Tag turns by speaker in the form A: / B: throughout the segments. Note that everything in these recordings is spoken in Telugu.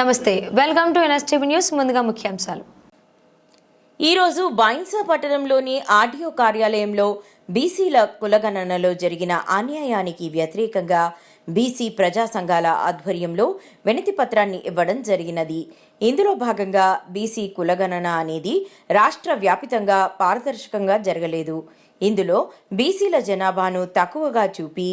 A: నమస్తే వెల్కమ్ టు ఎన్ఎస్టీవీ న్యూస్ ముందుగా ముఖ్యాంశాలు.
B: ఈరోజు బైన్సా పట్టణంలోని ఆర్డీఓ కార్యాలయంలో బీసీల కులగణనలో జరిగిన అన్యాయానికి వ్యతిరేకంగా బీసీ ప్రజా సంఘాల ఆధ్వర్యంలో వినతి పత్రాన్ని ఇవ్వడం జరిగినది. ఇందులో భాగంగా బీసీ కులగణన అనేది రాష్ట్ర వ్యాపితంగా పారదర్శకంగా జరగలేదు. ఇందులో బీసీల జనాభాను తక్కువగా చూపి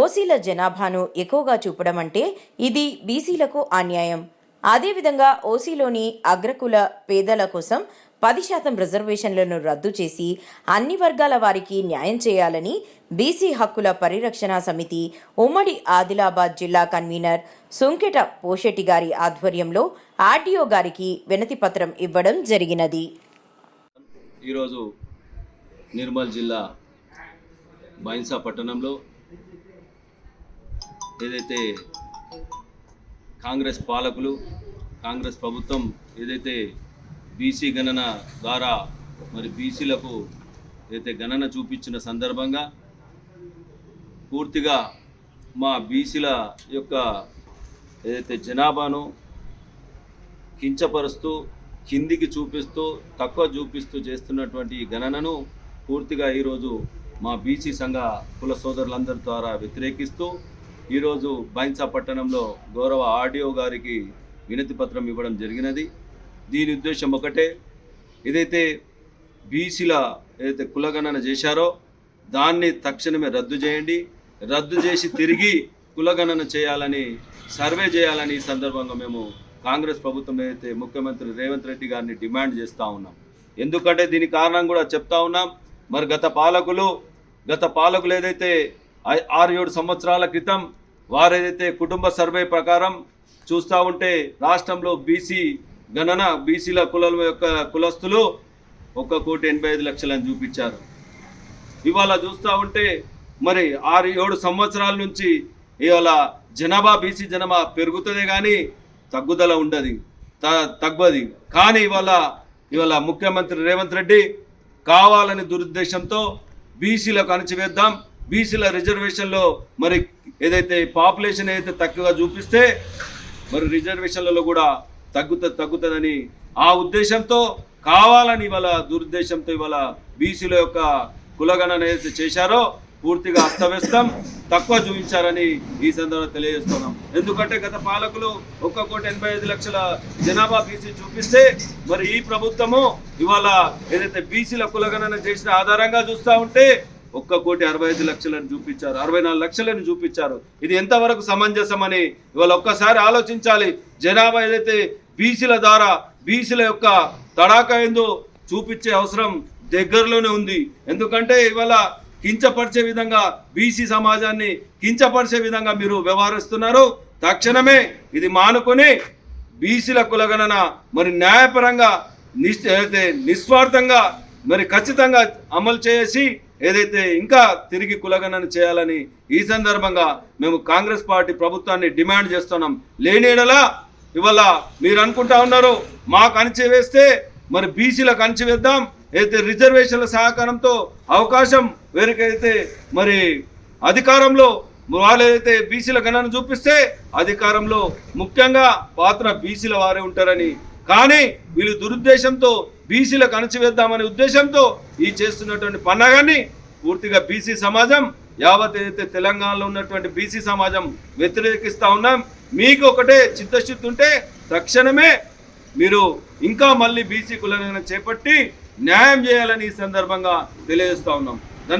B: ఓసీల జనాభాను ఎక్కువగా చూపడం అంటే ఇది బీసీలకు అన్యాయం. అదేవిధంగా ఓసీలోని అగ్రకుల పేదల కోసం పది శాతం రిజర్వేషన్లను రద్దు చేసి అన్ని వర్గాల వారికి న్యాయం చేయాలని బీసీ హక్కుల పరిరక్షణ సమితి ఉమ్మడి ఆదిలాబాద్ జిల్లా కన్వీనర్ సుంకెట పోషెట్టి గారి ఆధ్వర్యంలో ఆర్డీఓ గారికి వినతి పత్రం ఇవ్వడం జరిగినది.
C: ఈరోజు నిర్మల్ జిల్లా బైన్సా పట్టణంలో ఏదైతే కాంగ్రెస్ పాలకులు కాంగ్రెస్ ప్రభుత్వం ఏదైతే బీసీ గణన ద్వారా మరి బీసీలకు ఏదైతే గణన చూపించిన సందర్భంగా పూర్తిగా మా బీసీల యొక్క ఏదైతే జనాభాను కించపరుస్తూ కిందికి చూపిస్తూ తక్కువ చూపిస్తూ చేస్తున్నటువంటి గణనను పూర్తిగా ఈరోజు మా బీసీ సంఘ కుల సోదరులందరి ద్వారా వ్యతిరేకిస్తూ ఈరోజు బైన్సా పట్టణంలో గౌరవ ఆర్డీఓ గారికి వినతి పత్రం ఇవ్వడం జరిగినది. దీని ఉద్దేశం ఒకటే ఏదైతే బీసీల ఏదైతే కులగణన చేశారో దాన్ని తక్షణమే రద్దు చేయండి. రద్దు చేసి తిరిగి కులగణన చేయాలని సర్వే చేయాలని ఈ సందర్భంగా మేము కాంగ్రెస్ ప్రభుత్వం ఏదైతే ముఖ్యమంత్రి రేవంత్ రెడ్డి గారిని డిమాండ్ చేస్తూ ఉన్నాం. ఎందుకంటే దీని కారణం కూడా చెప్తా ఉన్నాం. మరి గత పాలకులు గత పాలకులు ఏదైతే ఆరు ఏడు సంవత్సరాల క్రితం వారేదైతే కుటుంబ సర్వే ప్రకారం చూస్తూ ఉంటే రాష్ట్రంలో బీసీ గణన బీసీల కులం యొక్క కులస్తులు ఒక కోటి ఎనభై ఐదు లక్షలని చూపించారు. ఇవాళ చూస్తూ ఉంటే మరి ఆరు ఏడు సంవత్సరాల నుంచి ఇవాళ జనాభా బీసీ జనాభా పెరుగుతుంది కానీ తగ్గుదల ఉండదు త తగ్గది. కానీ ఇవాళ ఇవాళ ముఖ్యమంత్రి రేవంత్ రెడ్డి కావాలని దురుద్దేశంతో బీసీలకు అణచివేద్దాం బీసీల రిజర్వేషన్లో మరి ఏదైతే పాపులేషన్ ఏదైతే తక్కువగా చూపిస్తే మరి రిజర్వేషన్లలో కూడా తగ్గుతుంది తగ్గుతుందని ఆ ఉద్దేశంతో కావాలని ఇవాళ దురుద్దేశంతో ఇవాళ బీసీల యొక్క కులగణన ఏదైతే చేశారో పూర్తిగా అస్తవ్యస్తం తక్కువ చూపించారని ఈ సందర్భంగా తెలియజేస్తున్నాం. ఎందుకంటే గత పాలకులు ఒక్క కోటి ఎనభై ఐదు లక్షల జనాభా బీసీ చూపిస్తే మరి ఈ ప్రభుత్వము ఇవాళ ఏదైతే బీసీల కులగణన చేసిన ఆధారంగా చూస్తూ ఉంటే ఒక్క కోటి అరవై ఐదు లక్షలను చూపించారు అరవై నాలుగు లక్షలను చూపించారు. ఇది ఎంతవరకు సమంజసమని ఇవాళ ఒక్కసారి ఆలోచించాలి. జనాభా ఏదైతే బీసీల ద్వారా బీసీల యొక్క తడాకా ఏందో చూపించే అవసరం దగ్గరలోనే ఉంది. ఎందుకంటే ఇవాళ కించపరిచే విధంగా బీసీ సమాజాన్ని కించపరిచే విధంగా మీరు వ్యవహరిస్తున్నారు. తక్షణమే ఇది మానుకొని బీసీల కులగణన మరి న్యాయపరంగా నిస్ అయితే నిస్వార్థంగా మరి ఖచ్చితంగా అమలు చేసి ఏదైతే ఇంకా తిరిగి కులగణన చేయాలని ఈ సందర్భంగా మేము కాంగ్రెస్ పార్టీ ప్రభుత్వాన్ని డిమాండ్ చేస్తున్నాం. లేనేడలా ఇవాళ మీరు అనుకుంటా ఉన్నారు మాకు అణచివేస్తే మరి బీసీలకు అణచివేద్దాం అయితే రిజర్వేషన్ల సహకారంతో అవకాశం వేరికైతే మరి అధికారంలో వాళ్ళు ఏదైతే బీసీల గణన చూపిస్తే అధికారంలో ముఖ్యంగా పాత్ర బీసీల వారే ఉంటారని కానీ వీళ్ళు దురుద్దేశంతో బీసీలకు అణచివేద్దామనే ఉద్దేశంతో ఈ చేస్తున్నటువంటి పండగని పూర్తిగా బీసీ సమాజం యావత్ ఏదైతే తెలంగాణలో ఉన్నటువంటి బీసీ సమాజం వ్యతిరేకిస్తూ ఉన్నాం మీకు ఒకటే చిత్తశుద్ధి ఉంటే తక్షణమే మీరు ఇంకా మళ్ళీ బీసీ కులనైనా చేపట్టి న్యాయం చేయాలని ఈ సందర్భంగా తెలియజేస్తూ ఉన్నాం.